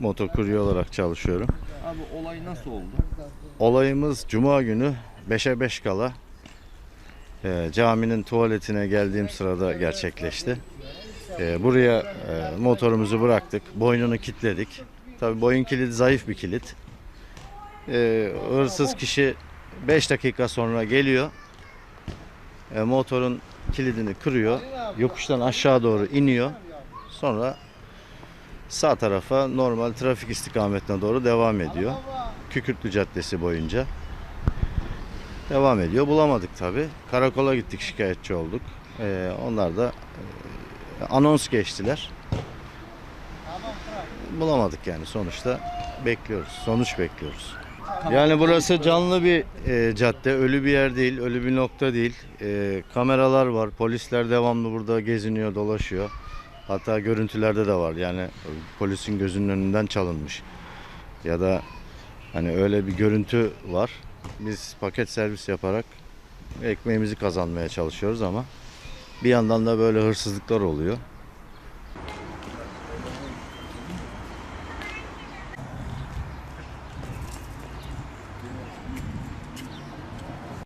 motokurye olarak çalışıyorum. Abi olay nasıl oldu? Olayımız Cuma günü 5'e 5 kala e, caminin tuvaletine geldiğim sırada gerçekleşti. E, buraya e, motorumuzu bıraktık. Boynunu kilitledik. Tabi boyun kilidi zayıf bir kilit. E, hırsız kişi 5 dakika sonra geliyor. E, motorun kilidini kırıyor. Yokuştan aşağı doğru iniyor. Sonra sağ tarafa normal trafik istikametine doğru devam ediyor. Kükürtlü Caddesi boyunca. Devam ediyor. Bulamadık tabi. Karakola gittik şikayetçi olduk. Ee, onlar da e, anons geçtiler. Bulamadık yani sonuçta bekliyoruz. Sonuç bekliyoruz. Yani burası canlı bir e, cadde, ölü bir yer değil, ölü bir nokta değil. E, kameralar var, polisler devamlı burada geziniyor, dolaşıyor. Hatta görüntülerde de var. Yani polisin gözünün önünden çalınmış. Ya da hani öyle bir görüntü var. Biz paket servis yaparak ekmeğimizi kazanmaya çalışıyoruz ama bir yandan da böyle hırsızlıklar oluyor.